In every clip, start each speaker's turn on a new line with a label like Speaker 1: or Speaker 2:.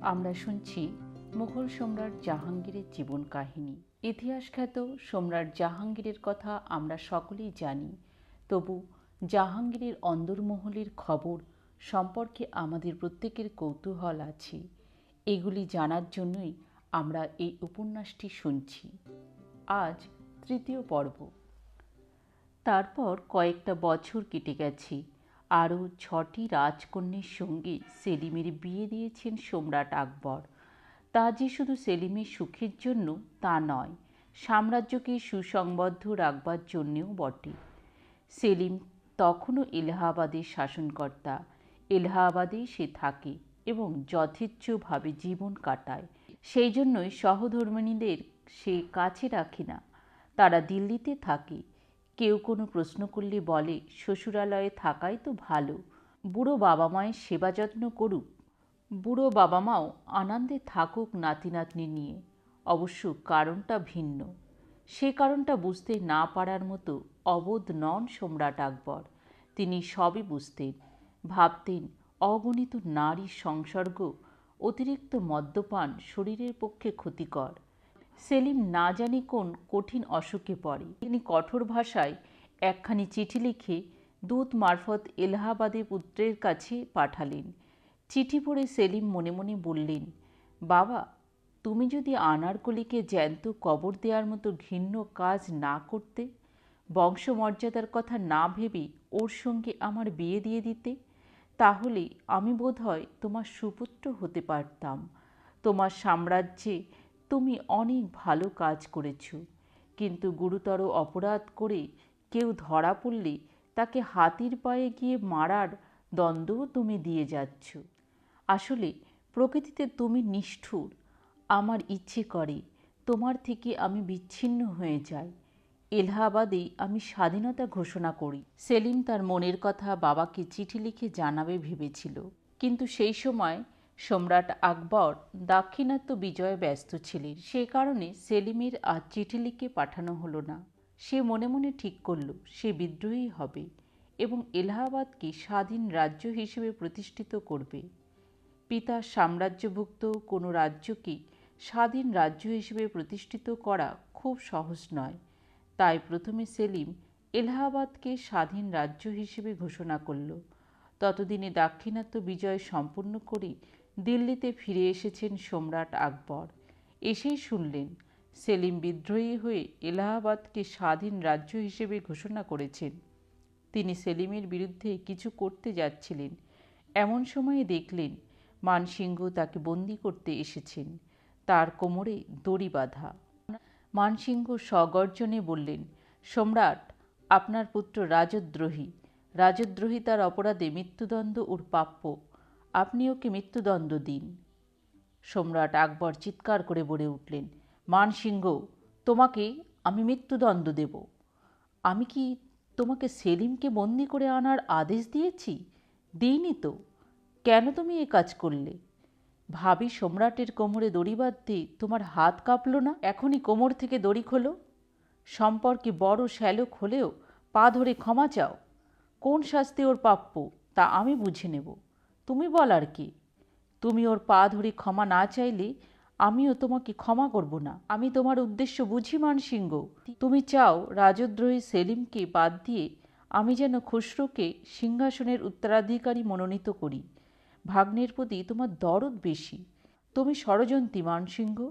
Speaker 1: আমরা শুনছি মুঘল সম্রাট জাহাঙ্গীরের জীবন কাহিনী। ইতিহাস খ্যাত সম্রাট জাহাঙ্গীরের কথা আমরা সকলেই জানি। তবু জাহাঙ্গীরের অন্দরমহলের খবর সম্পর্কে আমাদের প্রত্যেকের কৌতূহল আছে। এগুলি জানার জন্যই আমরা এই উপন্যাসটি শুনছি। আজ তৃতীয় পর্ব। তারপর কয়েকটা বছর কেটে গেছে। আরও ছটি রাজকন্যের সঙ্গে সেলিমের বিয়ে দিয়েছেন সম্রাট আকবর। তা যে শুধু সেলিমের সুখের জন্য তা নয়, সাম্রাজ্যকে সুসংবদ্ধ রাখবার জন্যেও বটে। সেলিম তখনও এলাহাবাদের শাসনকর্তা। এলাহাবাদেই সে থাকে এবং যথেচ্ছভাবে জীবন কাটায়। সেই জন্যই সহধর্মিণীদের সে কাছে রাখে না। তারা দিল্লিতে থাকে কেউ কোনো প্রশ্ন করলে বলে, শ্বশুরালয়ে থাকাই তো ভালো, বুড়ো বাবা মায়ের সেবা যত্ন করুক। বুড়ো বাবা মাও আনন্দে থাকুক নাতি নাতনি নিয়ে। অবশ্য কারণটা ভিন্ন। সে কারণটা বুঝতে না পারার মতো অবোধ নন সম্রাট আকবর। তিনি সবই বুঝতেন। ভাবতেন, অগণিত নারীর সংসর্গ অতিরিক্ত মদ্যপান শরীরের পক্ষে ক্ষতিকর। সেলিম না জানি কোন কঠিন অসুখে পড়ে। তিনি কঠোর ভাষায় একখানি চিঠি লিখে দূত মারফত এলাহাবাদে পুত্রের কাছে পাঠালেন। চিঠি পড়ে সেলিম মনে মনে বললেন, বাবা, তুমি যদি আনারকলিকে জ্যান্ত কবর দেওয়ার মতো ঘৃণ্য কাজ না করতে, বংশমর্যাদার কথা না ভেবে ওর সঙ্গে আমার বিয়ে দিয়ে দিতে, তাহলে আমি বোধ হয় তোমার সুপুত্র হতে পারতাম। তোমার সাম্রাজ্যে তুমি অনেক ভালো কাজ করেছ। কিন্তু গুরুতর অপরাধ করে কেউ ধরা পড়লে তাকে হাতির পায়ে গিয়ে মারার দ্বন্দ্বও তুমি দিয়ে যাচ্ছ। আসলে প্রকৃতিতে তুমি নিষ্ঠুর। আমার ইচ্ছে করে তোমার থেকে আমি বিচ্ছিন্ন হয়ে যাই। এলাহাবাদেই আমি স্বাধীনতা ঘোষণা করি। সেলিম তার মনের কথা বাবাকে চিঠি লিখে জানাবে ভেবেছিল। কিন্তু সেই সময় সম্রাট আকবর দাক্ষিণাত্য বিজয়ে ব্যস্ত ছিলেন। সে কারণে সেলিমের আর চিঠি লিখে পাঠানো হলো না। সে মনে মনে ঠিক করল, সে বিদ্রোহী হবে এবং এলাহাবাদকে স্বাধীন রাজ্য হিসেবে প্রতিষ্ঠিত করবে। পিতার সাম্রাজ্যভুক্ত, কোনো রাজ্যকে স্বাধীন রাজ্য হিসেবে প্রতিষ্ঠিত করা খুব সহজ নয়। তাই প্রথমে সেলিম এলাহাবাদকে স্বাধীন রাজ্য হিসেবে ঘোষণা করল। ততদিনে দাক্ষিণাত্য বিজয় সম্পূর্ণ করে দিল্লিতে ফিরে এসেছেন সম্রাট আকবর। এসেই শুনলেন, সেলিম বিদ্রোহী হয়ে এলাহাবাদকে স্বাধীন রাজ্য হিসেবে ঘোষণা করেছেন। তিনি সেলিমের বিরুদ্ধে কিছু করতে যাচ্ছিলেন। এমন সময়ে দেখলেন, মানসিংহ তাকে বন্দি করতে এসেছেন। তার কোমরে দড়ি বাঁধা। মানসিংহ সগর্জনে বললেন, সম্রাট, আপনার পুত্র রাজদ্রোহী। রাজদ্রোহী তার অপরাধে মৃত্যুদণ্ড ওর প্রাপ্য। আপনি ওকে মৃত্যুদণ্ড দিন? সম্রাট আকবর চিৎকার করে বলে উঠলেন, মানসিংহ, তোমাকে আমি মৃত্যুদণ্ড দেব। আমি কি তোমাকে সেলিমকে বন্দি করে আনার আদেশ দিয়েছি? দিইনি তো। কেন তুমি এ কাজ করলে? ভাবি সম্রাটের কোমরে দড়ি বাঁধতে তোমার হাত কাঁপল না? এখনই কোমর থেকে দড়ি খোলো। সম্পর্কে বড় শ্যালক হলেও পা ধরে ক্ষমা চাও। কোন শাস্তি ওর প্রাপ্য, তা আমি বুঝে নেব। তুমি বলার কি। তুমি ওর পা ধরে ক্ষমা না চাইলে আমিও তোমাকে ক্ষমা করব না। আমি তোমার উদ্দেশ্য বুঝি, মানসিংহ। তুমি চাও রাজদ্রোহী সেলিমকে বাদ দিয়ে আমি যেন খুসরোকে সিংহাসনের উত্তরাধিকারী মনোনীত করি। ভাগ্নের প্রতি তোমার দরদ বেশি। তুমি ষড়যন্ত্রী, মানসিংহ।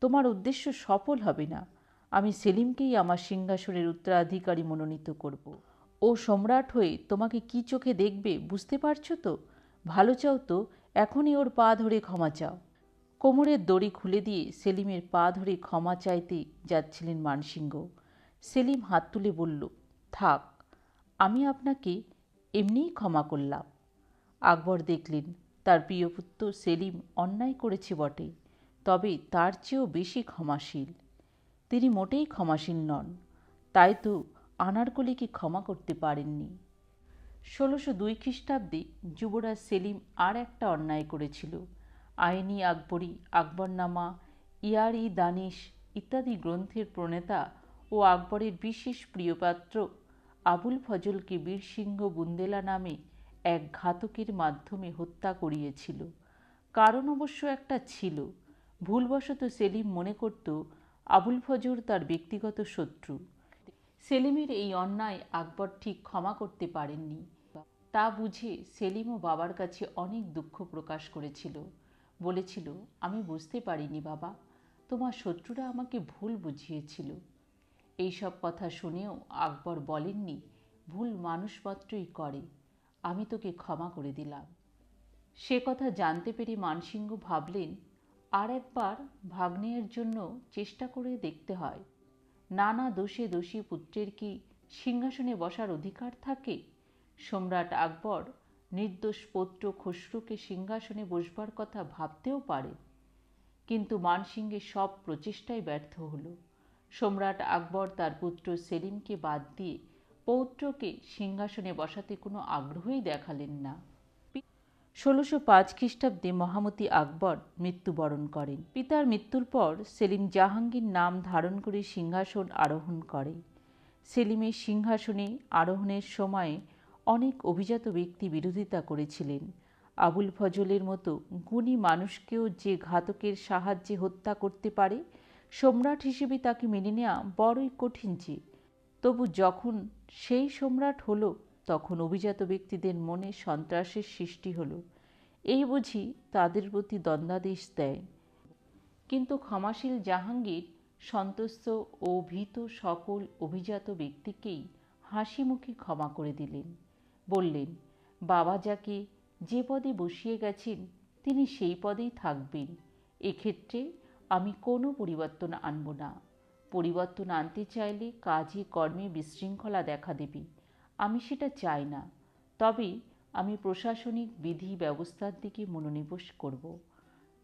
Speaker 1: তোমার উদ্দেশ্য সফল হবে না। আমি সেলিমকেই আমার সিংহাসনের উত্তরাধিকারী মনোনীত করব। ও সম্রাট হয়ে তোমাকে কি চোখে দেখবে বুঝতে পারছ তো? ভালো চাও তো, এখনই ওর পা ধরে ক্ষমা চাও। কোমরের দড়ি খুলে দিয়ে সেলিমের পা ধরে ক্ষমা চাইতে যাচ্ছিলেন মানসিংহ। সেলিম হাত তুলে বলল, থাক, আমি আপনাকে এমনিই ক্ষমা করলাম। আকবর দেখলেন, তার প্রিয় পুত্র সেলিম অন্যায় করেছে বটে, তবে তার চেয়েও বেশি ক্ষমাশীল। তিনি মোটেই ক্ষমাশীল নন, তাই তো আনারকলিকে ক্ষমা করতে পারেননি। ষোলোশো দুই খ্রিস্টাব্দে যুবরাজ সেলিম আর একটা অন্যায় করেছিল। আইনি আকবরী, আকবরনামা, ইয়ার দানিশ ইত্যাদি গ্রন্থের প্রণেতা ও আকবরের বিশেষ প্রিয়পাত্র আবুল ফজলকে বীরসিংহ বুন্দেলা নামে এক ঘাতকের মাধ্যমে হত্যা করিয়েছিল। কারণ অবশ্য একটা ছিল। ভুলবশত সেলিম মনে করত, আবুল ফজর তার ব্যক্তিগত শত্রু। সেলিমের এই অন্যায় আকবর ঠিক ক্ষমা করতে পারেননি। তা বুঝে সেলিমও বাবার কাছে অনেক দুঃখ প্রকাশ করেছিল। বলেছিল, আমি বুঝতে পারিনি বাবা, তোমার শত্রুরা আমাকে ভুল বুঝিয়েছিল। এইসব কথা শুনেও আকবর বলেননি, ভুল মানুষ মাত্রই করে, আমি তোকে ক্ষমা করে দিলাম। সে কথা জানতে পেরে মানসিংহ ভাবলেন, আর একবার ভাগ্নেয়ের জন্য চেষ্টা করে দেখতে হয়। নানা দোষে দোষী পুত্রের কি সিংহাসনে বসার অধিকার থাকে? সম্রাট আকবর নির্দোষ পৌত্র খসরুকে সিংহাসনে বসবার কথা ভাবতেও পারে। কিন্তু মানসিংহের সব প্রচেষ্টাই ব্যর্থ হলো। সম্রাট আকবর তার পুত্র সেলিমকে বাদ দিয়ে পৌত্রকে সিংহাসনে বসাতে কোনো আগ্রহই দেখালেন না। ষোলোশো পাঁচ খ্রিস্টাব্দে মহামতি আকবর মৃত্যুবরণ করেন। পিতার মৃত্যুর পর সেলিম জাহাঙ্গীর নাম ধারণ করে সিংহাসন আরোহণ করে। সেলিমের সিংহাসনে আরোহণের সময়ে অনেক অভিজাত ব্যক্তি বিরোধিতা করেছিলেন। আবুল ফজলের মতো গুণী মানুষকেও যে ঘাতকের সাহায্যে হত্যা করতে পারে, সম্রাট হিসেবে তাকে মেনে নেওয়া বড়ই কঠিন যে। তবু যখন সেই সম্রাট হলো, তখন অভিজাত ব্যক্তিদের মনে সন্ত্রাসের সৃষ্টি হলো। এই বুঝি তাদের প্রতি দ্বন্দ্বাদেশ দেয়। কিন্তু ক্ষমাশীল জাহাঙ্গীর সন্তুষ্ট ও ভীত সকল অভিজাত ব্যক্তিকেই হাসি মুখে ক্ষমা করে দিলেন। বললেন, বাবা যাকে যে পদে বসিয়ে গেছেন, তিনি সেই পদেই থাকবেন। এক্ষেত্রে আমি কোনো পরিবর্তন আনব না। পরিবর্তন আনতে চাইলে কাজে কর্মে বিশৃঙ্খলা দেখা দেবে। আমি সেটা চাই না। তবে আমি প্রশাসনিক বিধি ব্যবস্থার দিকে মনোনিবেশ করব।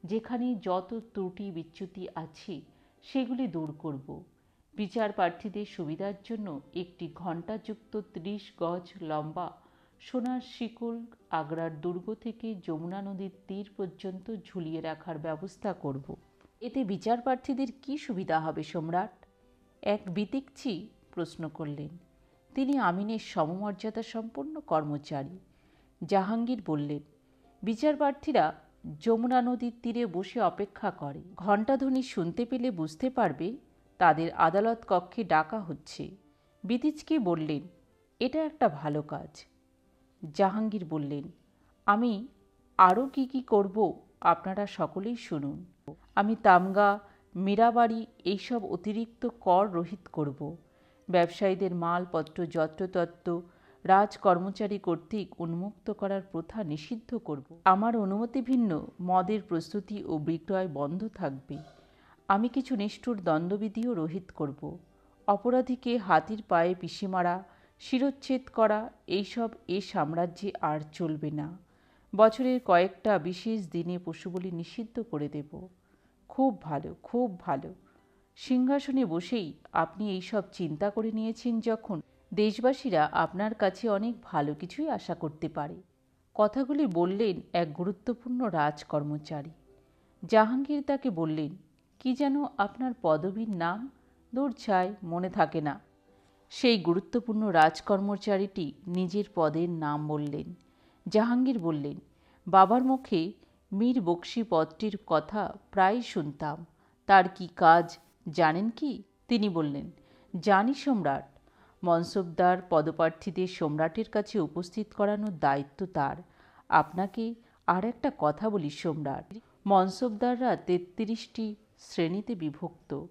Speaker 1: যেখানে যত ত্রুটি বিচ্যুতি আছে, সেগুলি দূর করব। বিচার প্রার্থীদের সুবিধার জন্য একটি ঘণ্টাযুক্ত ত্রিশ গজ লম্বা সোনার শিকল আগ্রার দুর্গ থেকে যমুনা নদীর তীর পর্যন্ত ঝুলিয়ে রাখার ব্যবস্থা করব। এতে বিচার প্রার্থীদের কী সুবিধা হবে সম্রাট? এক বিতিকচি প্রশ্ন করলেন। তিনি আমিনের সমমর্যাদা সম্পন্ন কর্মচারী। জাহাঙ্গীর বললেন, বিচার প্রার্থীরা যমুনা নদীর তীরে বসে অপেক্ষা করে। ঘণ্টাধ্বনি শুনতে পেলে বুঝতে পারবে তাদের আদালত কক্ষে ডাকা হচ্ছে। বিতিজকে বললেন, এটা একটা ভালো কাজ। জাহাঙ্গীর বললেন, আমি আরও কি কি করব আপনারা সকলেই শুনুন। আমি তামগা, মীরাবাড়ি এইসব অতিরিক্ত কর রহিত করব। ব্যবসায়ীদের মালপত্র, যত্রতত্ত্ব, রাজ কর্মচারী কর্তৃক উন্মুক্ত করার প্রথা নিষিদ্ধ করব। আমার অনুমতি ভিন্ন, মদের প্রস্তুতি ও বিক্রয় বন্ধ থাকবে। আমি কিছু নিষ্ঠুর দণ্ডবিধিও রহিত করব। অপরাধীকে হাতির পায়ে পিষে মারা শিরচ্ছেদ করা, এইসব এ সাম্রাজ্যে আর চলবে না। বছরের কয়েকটা বিশেষ দিনে পশুবলি নিষিদ্ধ করে দেব। খুব ভালো খুব ভালো। সিংহাসনে বসেই আপনি এইসব চিন্তা করে নিয়েছেন যখন দেশবাসীরা আপনার কাছে অনেক ভালো কিছুই আশা করতে পারে। কথাগুলি বললেন এক গুরুত্বপূর্ণ রাজকর্মচারী। জাহাঙ্গীর তাকে বললেন, কি যেন আপনার পদবীর নাম? দূর ছায় মনে থাকে না। সেই গুরুত্বপূর্ণ রাজকর্মচারীটি নিজের পদের নাম বললেন। জাহাঙ্গীর বললেন, বাবার মুখে মীর বক্সি পদটির কথা প্রায় শুনতাম। তার কি কাজ জানেন কি? তিনি বললেন, জানি সম্রাট। মনসবদার পদপ্রার্থীদের সম্রাটের কাছে উপস্থিত করানোর দায়িত্ব তার। আপনাকে আর একটা কথা বলি, সম্রাট। মনসবদাররা তেত্রিশটি শ্রেণীতে বিভক্ত।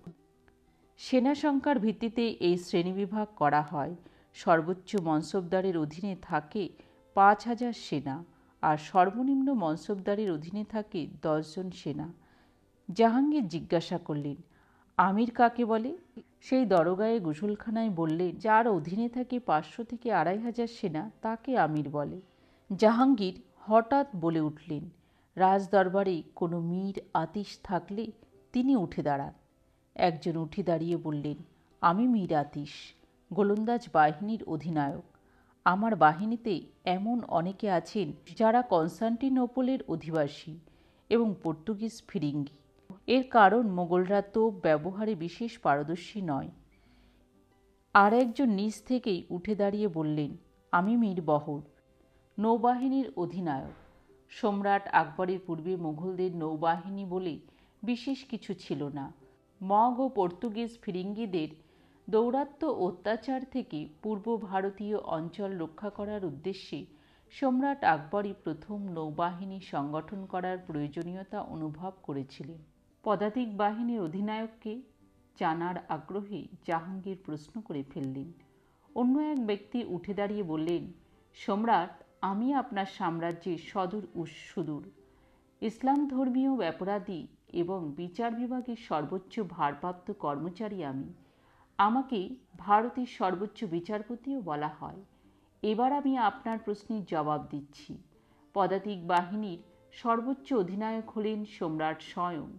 Speaker 1: সেনা সংখ্যার ভিত্তিতে এই শ্রেণীবিভাগ করা হয়। সর্বোচ্চ মনসবদারের অধীনে থাকে পাঁচ হাজার সেনা আর সর্বনিম্ন মনসবদারের অধীনে থাকে দশজন সেনা। জাহাঙ্গীর জিজ্ঞাসা করলেন, আমির কাকে বলে? সেই দরগায়ে গুসলখানায় বললেন, যার অধীনে থাকে পাঁচশো থেকে আড়াই হাজার সেনা, তাকে আমির বলে। জাহাঙ্গীর হঠাৎ বলে উঠলেন, রাজদরবারে কোনো মীর আতিশ থাকলে তিনি উঠে দাঁড়ান। একজন উঠে দাঁড়িয়ে বললেন, আমি মীর আতিশ, গোলন্দাজ বাহিনীর অধিনায়ক। আমার বাহিনীতে এমন অনেকে আছেন যারা কনস্টান্টিনোপলের অধিবাসী এবং পর্তুগিজ ফিরিঙ্গি। এর কারণ মোগলরা তো ব্যবহারে বিশেষ পারদর্শী নয়। আর একজন নিজ থেকেই উঠে দাঁড়িয়ে বললেন, আমি মীর বহর, নৌবাহিনীর অধিনায়ক। সম্রাট আকবরের পূর্বে মুঘলদের নৌবাহিনী বলে বিশেষ কিছু ছিল না। মগ ও পর্তুগিজ ফিরিঙ্গিদের দৌরাত্ম্য অত্যাচার থেকে পূর্ব ভারতীয় অঞ্চল রক্ষা করার উদ্দেশ্যে সম্রাট আকবরই প্রথম নৌবাহিনী সংগঠন করার প্রয়োজনীয়তা অনুভব করেছিলেন। পদাতিক বাহিনীর অধিনায়ককে জানার আগ্রহে জাহাঙ্গীর প্রশ্ন করে ফেললেন। অন্য এক ব্যক্তি উঠে দাঁড়িয়ে বললেন, সম্রাট, আমি আপনার সাম্রাজ্যের সদূর সুদূর। ইসলাম ধর্মীয় অপরাধী এবং বিচার বিভাগের সর্বোচ্চ ভারপ্রাপ্ত কর্মচারী আমি। আমাকে ভারতের সর্বোচ্চ বিচারপতিও বলা হয়। এবার আমি আপনার প্রশ্নের জবাব দিচ্ছি। পদাতিক বাহিনীর সর্বোচ্চ অধিনায়ক হলেন সম্রাট স্বয়ং।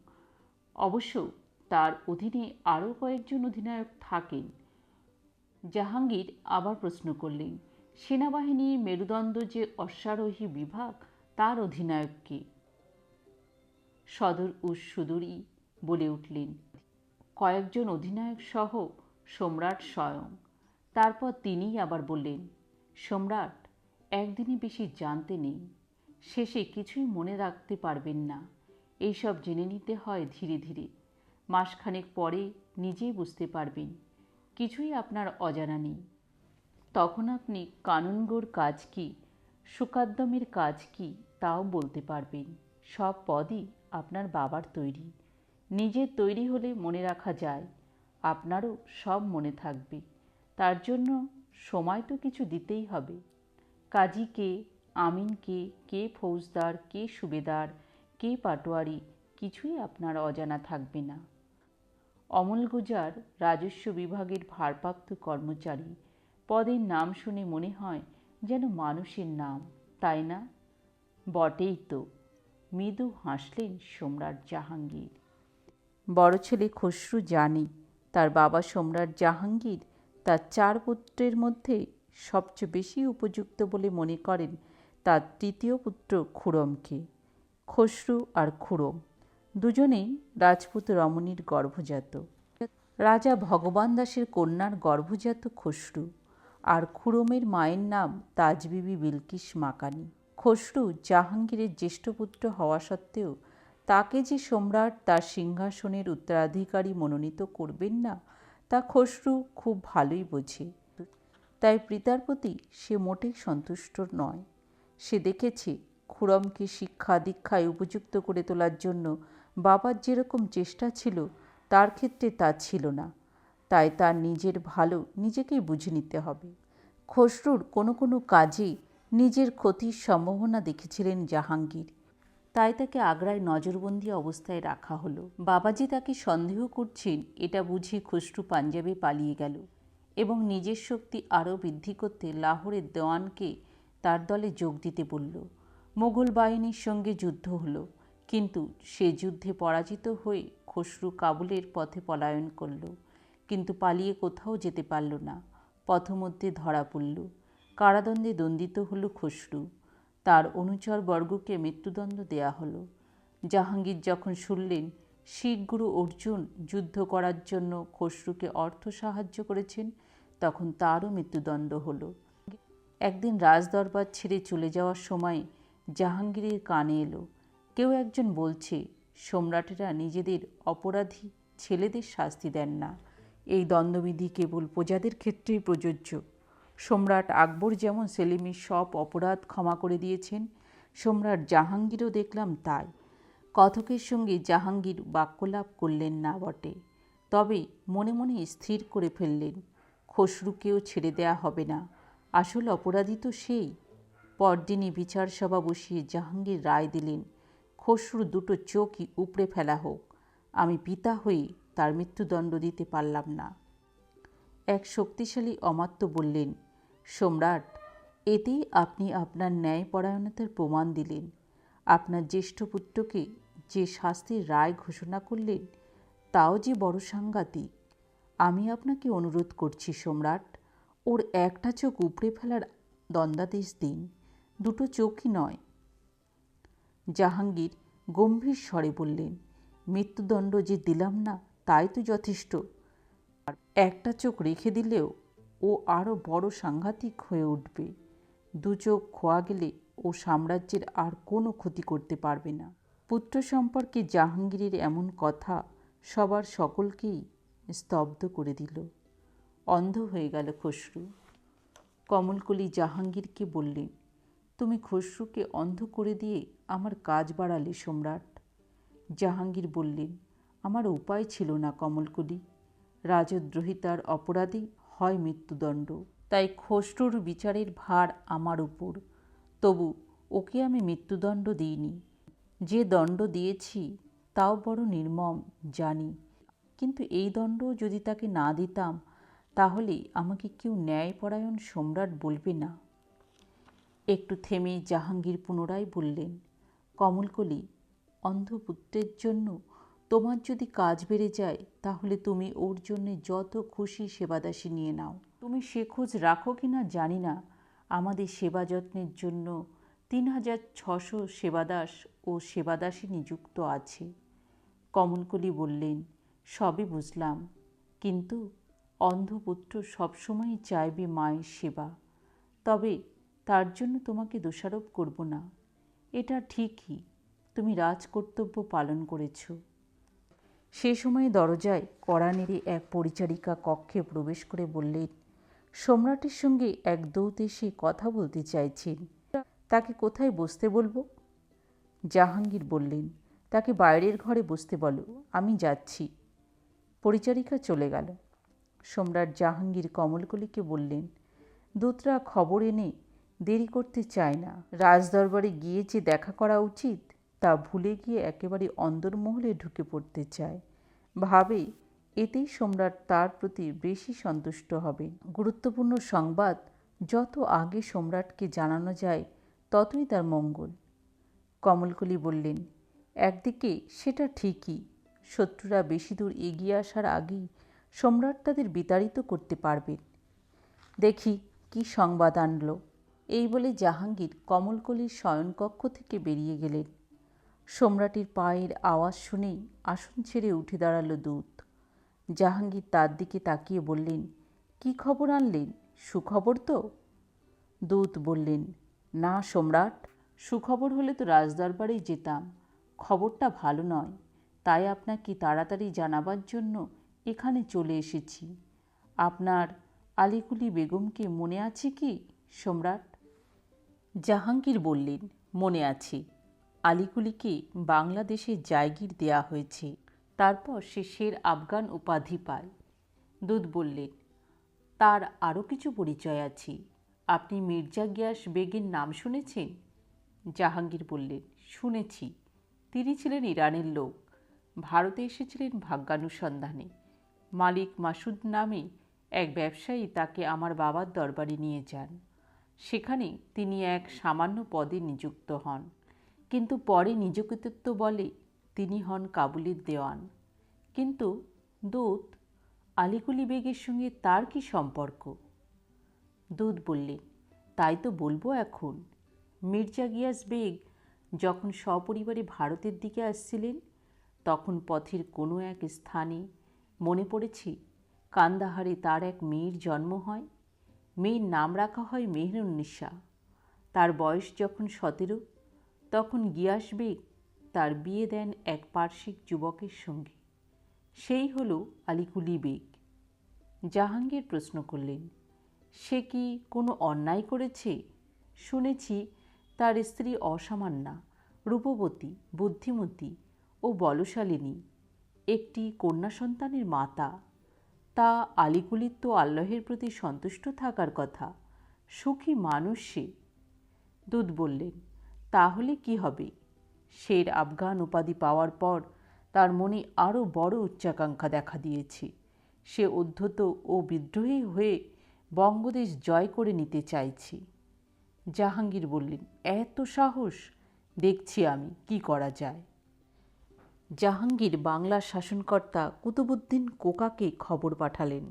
Speaker 1: অবশ্য তার অধীনে আরও কয়েকজন অধিনায়ক থাকেন। জাহাঙ্গীর আবার প্রশ্ন করলেন, সেনাবাহিনীর মেরুদণ্ড যে অশ্বারোহী বিভাগ, তার অধিনায়ককে সদর ও সুদূরই বলে উঠলেন। কয়েকজন অধিনায়ক সহ সম্রাট স্বয়ং। তারপর তিনিই আবার বললেন, সম্রাট একদিনে বেশি জানতে নেই। শেষে কিছুই মনে রাখতে পারবেন না। এইসব জেনে নিতে হয় ধীরে ধীরে। মাসখানেক পরে নিজেই বুঝতে পারবেন। কিছুই আপনার অজানা নেই। তখন আপনি কানুনগোর কাজ কি, সুকাদ্দমের কাজ কি, তাও বলতে পারবেন। সব পদই আপনার বাবার তৈরি। নিজের তৈরি হলে মনে রাখা যায়, আপনারও সব মনে থাকবে। তার জন্য সময় তো কিছু দিতেই হবে। কাজী কে, আমিন কে কে ফৌজদার, কে সুবেদার, কে পাটোয়ারি, কিছুই আপনার অজানা থাকবে না। অমল গুজার রাজস্ব বিভাগের ভারপ্রাপ্ত কর্মচারী, পদের নাম শুনে মনে হয় যেন মানুষের নাম, তাই না? বটেই তো। মৃদু হাসলেন সম্রাট জাহাঙ্গীর। বড় ছেলে খসরু জানে, তার বাবা সম্রাট জাহাঙ্গীর তার চার পুত্রের মধ্যে সবচেয়ে বেশি উপযুক্ত বলে মনে করেন তার তৃতীয় পুত্র খুরমকে। খসরু আর খুরম দুজনেই রাজপুত রমণীর গর্ভজাত। রাজা ভগবান দাসের কন্যার গর্ভজাত খসরু আর খুরমের মায়ের নাম তাজবিবি বিলকিস মাকানি। খসরু জাহাঙ্গীরের জ্যেষ্ঠ পুত্র হওয়া সত্ত্বেও তাকে যে সম্রাট তার সিংহাসনের উত্তরাধিকারী মনোনীত করবেন না, তা খসরু খুব ভালোই বোঝে। তাই পিতার প্রতি সে মোটেই সন্তুষ্ট নয়। সে দেখেছে খুরমকে শিক্ষা দীক্ষায় উপযুক্ত করে তোলার জন্য বাবার যেরকম চেষ্টা ছিল, তার ক্ষেত্রে তা ছিল না। তাই তার নিজের ভালো নিজেকেই বুঝে নিতে হবে। খসরুর কোনো কোনো কাজে নিজের ক্ষতির সম্ভাবনা দেখেছিলেন জাহাঙ্গীর। তাই তাকে আগ্রায় নজরবন্দি অবস্থায় রাখা হলো। বাবাজি তাকে সন্দেহ করছেন, এটা বুঝে খসরু পাঞ্জাবে পালিয়ে গেল এবং নিজের শক্তি আরও বৃদ্ধি করতে লাহোরের দেওয়ানকে তার দলে যোগ দিতে বলল। মোগল বাহিনীর সঙ্গে যুদ্ধ হলো, কিন্তু সে যুদ্ধে পরাজিত হয়ে খসরু কাবুলের পথে পলায়ন করল। কিন্তু পালিয়ে কোথাও যেতে পারল না। পথমধ্যে ধরা পড়ল। কারাদণ্ডে দণ্ডিত হল খসরু। তার অনুচর বর্গকে মৃত্যুদণ্ড দেয়া হলো। জাহাঙ্গীর যখন শুনলেন শিখ গুরু অর্জুন যুদ্ধ করার জন্য খসরুকে অর্থ সাহায্য করেছেন, তখন তারও মৃত্যুদণ্ড হলো। একদিন রাজদরবার ছেড়ে চলে যাওয়ার সময় জাহাঙ্গীরের কানে এলো। কেউ একজন বলছে, সম্রাটেরা নিজেদের অপরাধী ছেলেদের শাস্তি দেন না। এই দ্বন্দ্ববিধি কেবল প্রজাদের ক্ষেত্রেই প্রযোজ্য। সম্রাট আকবর যেমন সেলিমের সব অপরাধ ক্ষমা করে দিয়েছেন, সম্রাট জাহাঙ্গীরও দেখলাম তাই। কথকের সঙ্গে জাহাঙ্গীর বাক্যলাভ করলেন না বটে, তবে মনে মনে স্থির করে ফেললেন, খসরুকেও ছেড়ে দেয়া হবে না, আসল অপরাধী তো সেই। পরদিনই বিচার সভা বসিয়ে জাহাঙ্গীর রায় দিলেন, খসরু দুটো চোখই উপড়ে ফেলা হোক, আমি পিতা হয়ে তার মৃত্যুদণ্ড দিতে পারলাম না। এক শক্তিশালী অমাত্য বললেন, সম্রাট, এতেই আপনি আপনার ন্যায়পরায়ণতার প্রমাণ দিলেন। আপনার জ্যেষ্ঠ পুত্রকে যে শাস্তির রায় ঘোষণা করলেন, তাও যে বড় সাংঘাতিক। আমি আপনাকে অনুরোধ করছি, সম্রাট, ওর একটা চোখ উপড়ে ফেলার দণ্ডাদেশ দিন, দুটো চোখই নয়। জাহাঙ্গীর গম্ভীর স্বরে বললেন, মৃত্যুদণ্ড যে দিলাম না, তাই তো যথেষ্ট। আর একটা চোখ রেখে দিলেও ও আরও বড় সাংঘাতিক হয়ে উঠবে। দু চোখ খোয়া গেলে ও সাম্রাজ্যের আর কোনো ক্ষতি করতে পারবে না। পুত্র সম্পর্কে জাহাঙ্গীরের এমন কথা সবার সকলকেই স্তব্ধ করে দিল। অন্ধ হয়ে গেল খসরু। কমলকলি জাহাঙ্গীরকে বললেন তুমি খসরুকে অন্ধ করে দিয়ে আমার কাজ বাড়ালে সম্রাট? জাহাঙ্গীর বললেন, আমার উপায় ছিল না কমলকলি। রাজদ্রোহিতার অপরাধী হয় মৃত্যুদণ্ড। তাই খসরুর বিচারের ভার আমার উপর। তবু ওকে আমি মৃত্যুদণ্ড দিইনি। যে দণ্ড দিয়েছি, তাও বড় নির্মম, জানি। কিন্তু এই দণ্ড যদি তাকে না দিতাম, তাহলে আমাকে কেউ ন্যায়পরায়ণ সম্রাট বলবে না। একটু থেমে জাহাঙ্গীর পুনরায় বললেন, কমলকলি, অন্ধপুত্রের জন্য তোমার যদি কাজ বেড়ে যায়, তাহলে তুমি ওর জন্য যত খুশি সেবাদাসী নিয়ে নাও। তুমি সে খোঁজ রাখো কি না জানি না। আমাদের সেবা যত্নের জন্য তিন হাজার ছশো সেবাদাস ও সেবাদাসী নিযুক্ত আছে। কমলকলি বললেন, সবই বুঝলাম। কিন্তু অন্ধপুত্র সবসময়ই চাইবে মায়ের সেবা। তবে তার জন্য তোমাকে দোষারোপ করব না। এটা ঠিকই। তুমি রাজকর্তব্য পালন করেছ। সে সময় দরজায় কড়া এক পরিচারিকা কক্ষে প্রবেশ করে বললেন, সম্রাটের সঙ্গে এক দৌত এসে কথা বলতে চাইছেন। তাকে কোথায় বসতে বলব? জাহাঙ্গীর বললেন, তাকে বাইরের ঘরে বসতে বলো, আমি যাচ্ছি। পরিচারিকা চলে গেল। সম্রাট জাহাঙ্গীর কমলকলিকে বললেন, দূতরা খবর এনে দেরি করতে চায় না। রাজদরবারে গিয়ে যে দেখা করা উচিত তা ভুলে গিয়ে একেবারে অন্দরমহলে ঢুকে পড়তে চায়। ভাবে, এতেই সম্রাট তার প্রতি বেশি সন্তুষ্ট হবে। গুরুত্বপূর্ণ সংবাদ যত আগে সম্রাটকে জানানো যায়, ততই তার মঙ্গল। কমলকলি বললেন, একদিকে সেটা ঠিকই, শত্রুরা বেশি দূর এগিয়ে আসার আগেই সম্রাট তাদের বিতাড়িত করতে পারবেন। দেখি কি সংবাদ আনলো। এই বলে জাহাঙ্গীর কমলকলির শয়নকক্ষ থেকে বেরিয়ে গেলেন। সম্রাটের পায়ের আওয়াজ শুনেই আসন ছেড়ে উঠে দাঁড়াল দূত। জাহাঙ্গীর তার দিকে তাকিয়ে বললেন, কি খবর আনলেন? সুখবর তো? দূত বললেন, না সম্রাট, সুখবর হলে তো রাজদরবারেই যেতাম। খবরটা ভালো নয়, তাই আপনাকে তাড়াতাড়ি জানাবার জন্য এখানে চলে এসেছি। আপনার আলিকুলি বেগমকে মনে আছে কি, সম্রাট? জাহাঙ্গীর বললেন, মনে আছে। আলিকুলিকে বাংলাদেশে জায়গির দেয়া হয়েছে। তারপর সে শের আফগান উপাধি পায়। দুধ বললেন তার আরও কিছু পরিচয় আছে। আপনি মির্জা গিয়াস বেগের নাম শুনেছেন? জাহাঙ্গীর বললেন শুনেছি। তিনি ছিলেন ইরানের লোক। ভারতে এসেছিলেন ভাগ্যানুসন্ধানে। মালিক মাসুদ নামে এক ব্যবসায়ী তাকে আমার বাবার দরবারে নিয়ে যান। সেখানে তিনি এক সামান্য পদে নিযুক্ত হন। কিন্তু পরে নিজ কৃতিত্ব বলে তিনি হন কাবুলের দেওয়ান। কিন্তু দূত আলিকুলি বেগের সঙ্গে তার কি সম্পর্ক? দূত বললেন তাই তো বলব এখন। মির্জা গিয়াস বেগ যখন সপরিবারে ভারতের দিকে আসছিলেন, তখন পথের কোনো এক স্থানে মনে পড়েছে কান্দাহারে তার এক মেয়ের জন্ম হয়। মেয়ের নাম রাখা হয় মেহরুন্নিসা তার বয়স যখন সতেরো তখন গিয়াস বেগ তার বিয়ে দেন এক পার্শ্বিক যুবকের সঙ্গে। সেই হল আলিকুলি বেগ। জাহাঙ্গীর প্রশ্ন করলেন, সে কি কোনো অন্যায় করেছে? শুনেছি, তার স্ত্রী অসামান্যা রূপবতী, বুদ্ধিমতী ও বলশালিনী, একটি কন্যা সন্তানের মাতা। তা আলিকুলির তো আল্লাহের প্রতি সন্তুষ্ট থাকার কথা, সুখী মানুষ সে। দুধ বললেন তাহলে কি হবে? শের আফগান উপাধি পাওয়ার পর তার মনে আরও বড় উচ্চাকাঙ্ক্ষা দেখা দিয়েছে। সে উদ্ধত ও বিদ্রোহী হয়ে বঙ্গদেশ জয় করে নিতে চাইছি। জাহাঙ্গীর বললেন, এত সাহস? দেখছি আমি কি করা যায়। জাহাঙ্গীর বাংলার শাসনকর্তা কুতুবুদ্দিন কোকাকে খবর পাঠালেন,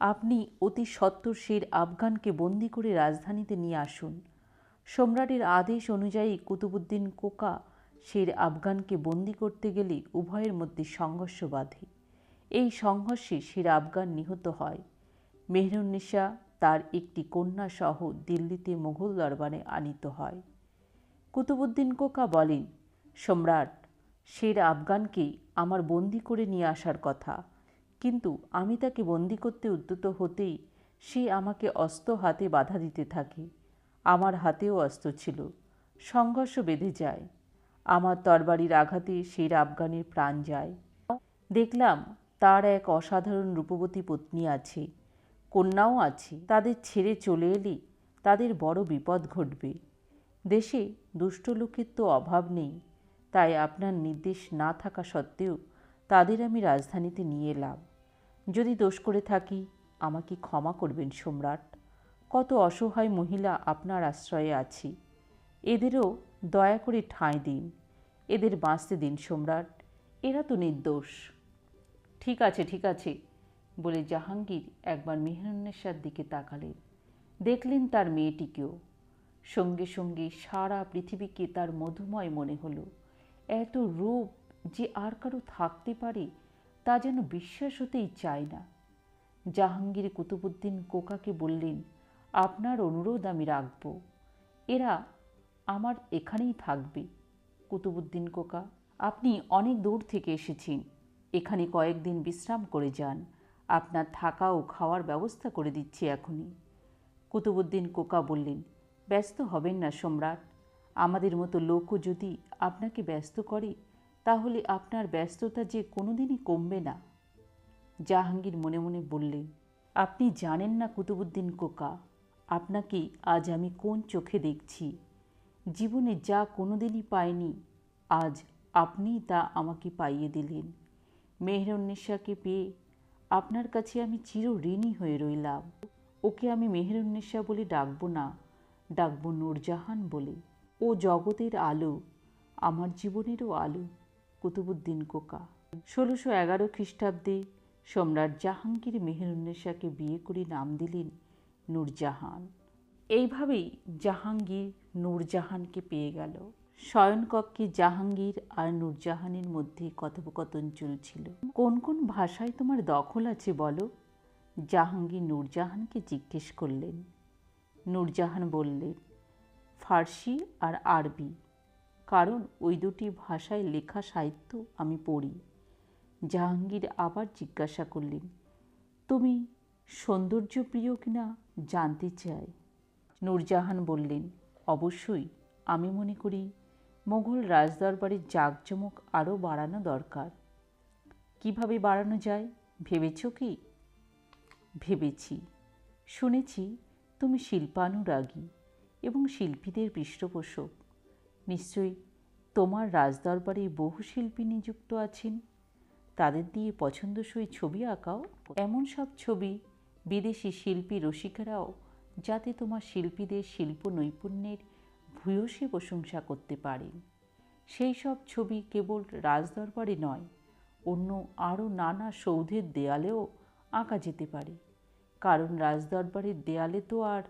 Speaker 1: আপনি অতি সত্বর শের আফগানকে বন্দি করে রাজধানীতে নিয়ে আসুন। সম্রাটের আদেশ অনুযায়ী কুতুবুদ্দিন কোকা শের আফগানকে বন্দি করতে গেলে উভয়ের মধ্যে সংঘর্ষ বাধে। এই সংঘর্ষে শের আফগান নিহত হয়। মেহরুন্নিসা তার একটি কন্যা সহ দিল্লিতে মোঘল দরবারে আনিত হয়। কুতুবুদ্দিন কোকা বলেন, সম্রাট, শের আফগানকে আমার বন্দি করে নিয়ে আসার কথা। কিন্তু আমি তাকে বন্দি করতে উদ্যত হতেই সে আমাকে অস্ত্র হাতে বাধা দিতে থাকে। আমার হাতেও অস্ত্র ছিল। সংঘর্ষ বেঁধে যায়। আমার তরবারির আঘাতে শের আফগানের প্রাণ যায়। দেখলাম তার এক অসাধারণ রূপবতী পত্নী আছে। কন্যাও আছে। তাদের ছেড়ে চলে এলে তাদের বড় বিপদ ঘটবে। দেশে দুষ্ট লোকের তো অভাব নেই। তাই আপনার নির্দেশ না থাকা সত্ত্বেও তাদের আমি রাজধানীতে নিয়ে এলাম। যদি দোষ করে থাকি, আমাকে ক্ষমা করবেন সম্রাট। কত অসহায় মহিলা আপনার আশ্রয়ে আছি। এদেরও দয়া করে ঠাঁই দিন। এদের বাঁচতে দিন সম্রাট। এরা তো নির্দোষ। ঠিক আছে ঠিক আছে, বলে জাহাঙ্গীর একবার মেহরুন্নেসার দিকে তাকালেন। দেখলেন তার মেয়েটিকেও। সঙ্গে সঙ্গে সারা পৃথিবীকে তার মধুময় মনে হলো। এত রূপ যে আর কারও থাকতে পারে, তা যেন বিশ্বাস হতেই চায় না। জাহাঙ্গীর কুতুবুদ্দিন কোকাকে বললেন আপনার অনুরোধ আমি রাখব। এরা আমার এখানেই থাকবে। কুতুবুদ্দিন কোকা আপনি অনেক দূর থেকে এসেছেন। এখানে কয়েকদিন বিশ্রাম করে যান। আপনার থাকা ও খাওয়ার ব্যবস্থা করে দিচ্ছি এখনই। কুতুবুদ্দিন কোকা বললেন, ব্যস্ত হবেন না সম্রাট। আমাদের মতো লোকও যদি আপনাকে ব্যস্ত করে, তাহলে আপনার ব্যস্ততা যে কোনোদিনই কমবে না। জাহাঙ্গীর মনে মনে বললেন, আপনি জানেন না কুতুবুদ্দিন কোকা আপনাকে আজ আমি কোন চোখে দেখছি? জীবনে যা কোনোদিনই পাইনি, আজ আপনিই তা আমাকে পাইয়ে দিলেন। মেহরুন্নেসাকে পেয়ে আপনার কাছে আমি চির ঋণী হয়ে রইলাম। ওকে আমি মেহরুন্নেসা বলে ডাকবো না, ডাকবো নূরজাহান বলে। ও জগতের আলো, আমার জীবনেরও আলো, কুতুবুদ্দিন কোকা। ষোলোশো এগারো খ্রিস্টাব্দে সম্রাট জাহাঙ্গীর মেহরুন্নেসাকে বিয়ে করে নাম দিলেন নূরজাহান। এইভাবেই জাহাঙ্গীর নূরজাহানকে পেয়ে গেল। শয়নকক্ষে জাহাঙ্গীর আর নূরজাহানের মধ্যে কথোপকথন চলছিল কোন কোন ভাষায় তোমার দখল আছে বলো? জাহাঙ্গীর নূরজাহানকে জিজ্ঞেস করলেন। নূরজাহান বললেন ফার্সি আর আরবি। কারণ ওই দুটি ভাষায় লেখা সাহিত্য আমি পড়ি। জাহাঙ্গীর আবার জিজ্ঞাসা করলেন, তুমি সৌন্দর্যপ্রিয় কিনা? জানতে চাই। নূরজাহান বললেন, অবশ্যই। আমি মনে করি মোগল রাজদরবারের জাঁকজমক আরও বাড়ানো দরকার। কীভাবে বাড়ানো যায়, ভেবেছ কি? ভেবেছি। শুনেছি তুমি শিল্পানুরাগী এবং শিল্পীদের পৃষ্ঠপোষক। নিশ্চয়ই তোমার রাজদরবারে বহু শিল্পী নিযুক্ত আছেন। তাদের দিয়ে পছন্দসই ছবি আঁকাও। এমন সব ছবি বিদেশি শিল্পী রসিকেরাও যাতে তোমার শিল্পীদের শিল্প নৈপুণ্যের ভূয়সী প্রশংসা করতে পারেন সেই সব ছবি কেবল রাজদরবারে নয়, অন্য আরও নানা সৌধের দেয়ালেও আঁকা যেতে পারে। কারণ রাজদরবারের দেয়ালে তো আর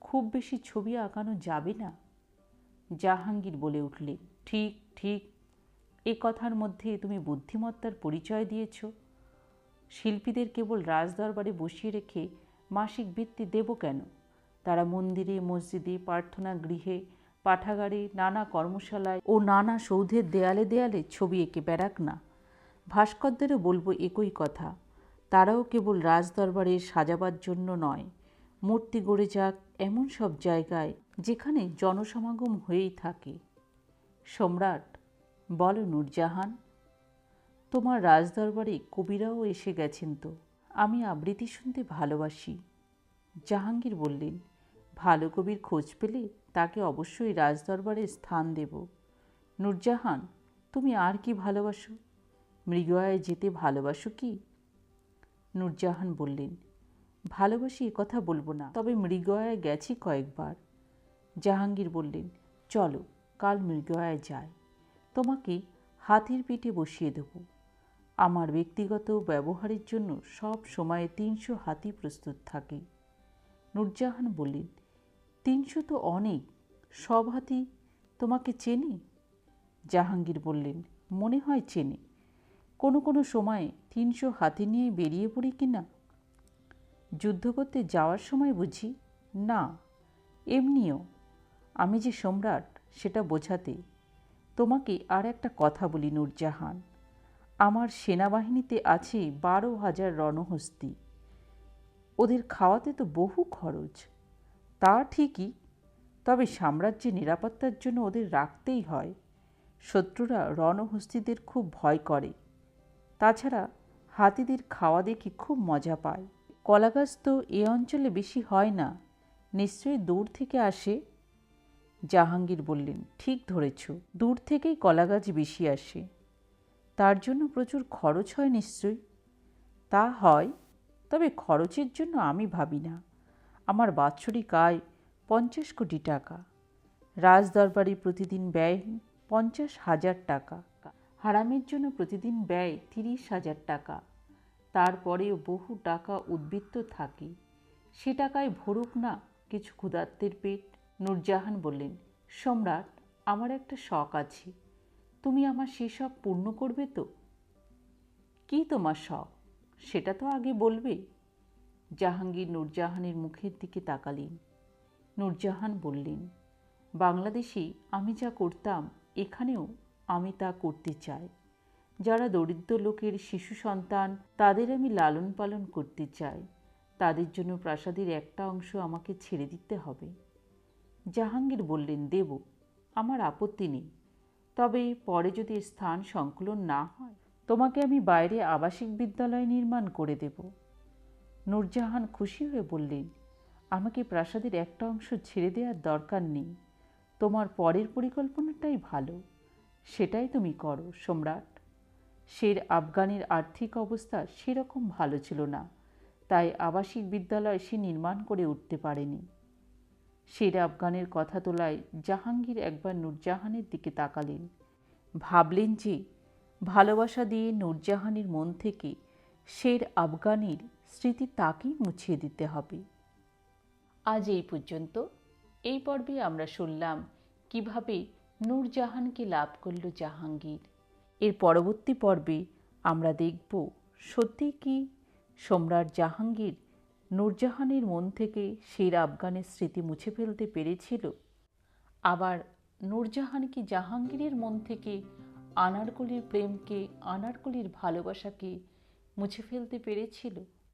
Speaker 1: খুব বেশি ছবি আঁকানো যাবে না। জাহাঙ্গীর বলে উঠলেন, ঠিক ঠিক, এ কথার মধ্যে তুমি বুদ্ধিমত্তার পরিচয় দিয়েছ। শিল্পীদের কেবল রাজদরবারে বসিয়ে রেখে মাসিক বৃত্তি দেব কেন? তারা মন্দিরে, মসজিদে প্রার্থনা গৃহে পাঠাগারে, নানা কর্মশালায় ও নানা সৌধের দেয়ালে দেয়ালে ছবি এঁকে বেড়াক না। ভাস্করদেরও বলব একই কথা, তারাও কেবল রাজদরবারে সাজাবার জন্য নয়, মূর্তি গড়ে যাক এমন সব জায়গায় যেখানে জনসমাগম হয়েই থাকে। সম্রাট বলো নূরজাহান তোমার রাজদরবারে কবিরাও এসে গেছেন তো। আমি আবৃত্তি শুনতে ভালোবাসি। জাহাঙ্গীর বললেন, ভালো কবির খোঁজ পেলে তাকে অবশ্যই রাজদরবারে স্থান দেব। নূরজাহান, তুমি আর কি ভালোবাসো? মৃগয়ায় যেতে ভালোবাসো কি? নূরজাহান বললেন, ভালোবাসি এ কথা বলব না, তবে মৃগয়ায় গেছি কয়েকবার। জাহাঙ্গীর বললেন, চলো, কাল মৃগয়ায় যায় তোমাকে হাতির পিঠে বসিয়ে দেব। আমার ব্যক্তিগত ব্যবহারের জন্য সব সময়ে তিনশো হাতি প্রস্তুত থাকে। নূরজাহান বললেন, তিনশো তো অনেক, সব হাতি তোমাকে চেনে? জাহাঙ্গীর বললেন, মনে হয় চেনে। কোনো কোনো সময় তিনশো হাতি নিয়ে বেরিয়ে পড়ি কি না? যুদ্ধ করতে যাওয়ার সময় বুঝি, না, এমনিও। আমি যে সম্রাট, সেটা বোঝাতে। তোমাকে আর একটা কথা বলি নূরজাহান। আমার সেনাবাহিনীতে আছে বারো হাজার রণহস্তি। ওদের খাওয়াতে তো বহু খরচ। তা ঠিকই, তবে সাম্রাজ্যের নিরাপত্তার জন্য ওদের রাখতেই হয়। শত্রুরা রণহস্তিদের খুব ভয় করে। তাছাড়া হাতিদের খাওয়া দেখে খুব মজা পায়। কলাগাছ তো এ অঞ্চলে বেশি হয় না, নিশ্চয়ই দূর থেকে আসে? জাহাঙ্গীর বললেন, ঠিক ধরেছ, দূর থেকেই কলাগাছ বেশি আসে। তার জন্য প্রচুর খরচ হয় নিশ্চয়ই। তা হয়, তবে খরচের জন্য আমি ভাবি না। আমার বাৎসরিক আয় পঞ্চাশ কোটি টাকা। রাজদরবারে প্রতিদিন ব্যয় পঞ্চাশ হাজার টাকা। হারামের জন্য প্রতিদিন ব্যয় তিরিশ হাজার টাকা। তারপরেও বহু টাকা উদ্বৃত্ত থাকে। সে টাকায় ভরুক না কিছু ক্ষুধার্তের পেট, নূরজাহান বললেন, সম্রাট, আমার একটা শখ আছে। তুমি আমার সেসব পূর্ণ করবে তো? কি তোমার শখ? সেটা তো আগে বলবে। জাহাঙ্গীর নূরজাহানের মুখের দিকে তাকালেন। নূরজাহান বললেন, বাংলাদেশে আমি যা করতাম, এখানেও আমি তা করতে চাই। যারা দরিদ্র লোকের শিশু সন্তান, তাদের আমি লালন পালন করতে চাই। তাদের জন্য প্রাসাদের একটা অংশ আমাকে ছেড়ে দিতে হবে। জাহাঙ্গীর বললেন, দেব, আমার আপত্তি নেই। তবে পরে যদি স্থান সংকুলন না হয়, তোমাকে আমি বাইরে আবাসিক বিদ্যালয় নির্মাণ করে দেব। নূরজাহান খুশি হয়ে বললেন, আমাকে প্রাসাদের একটা অংশ ছেড়ে দেওয়ার দরকার নেই। তোমার পরের পরিকল্পনাটাই ভালো। সেটাই তুমি করো, সম্রাট। শের আফগানের আর্থিক অবস্থা সেরকম ভালো ছিল না, তাই আবাসিক বিদ্যালয় সে নির্মাণ করে উঠতে পারেনি। শের আফগানের কথা তোলায় জাহাঙ্গীর একবার নূরজাহানের দিকে তাকালেন। ভাবলেন যে ভালোবাসা দিয়ে নূরজাহানের মন থেকে শের আফগানের স্মৃতি তাকেই মুছিয়ে দিতে হবে। আজ এই পর্যন্ত। এই পর্বে আমরা শুনলাম কীভাবে নূরজাহানকে লাভ করল জাহাঙ্গীর। এর পরবর্তী পর্বে আমরা দেখব সত্যি কি সম্রাট জাহাঙ্গীর নূরজাহানের মন থেকে শের আফগানের স্মৃতি মুছে ফেলতে পেরেছিল। আবার নূরজাহান কি জাহাঙ্গীরের মন থেকে আনারকলির প্রেমকে, আনারকলির ভালোবাসাকে মুছে ফেলতে পেরেছিল?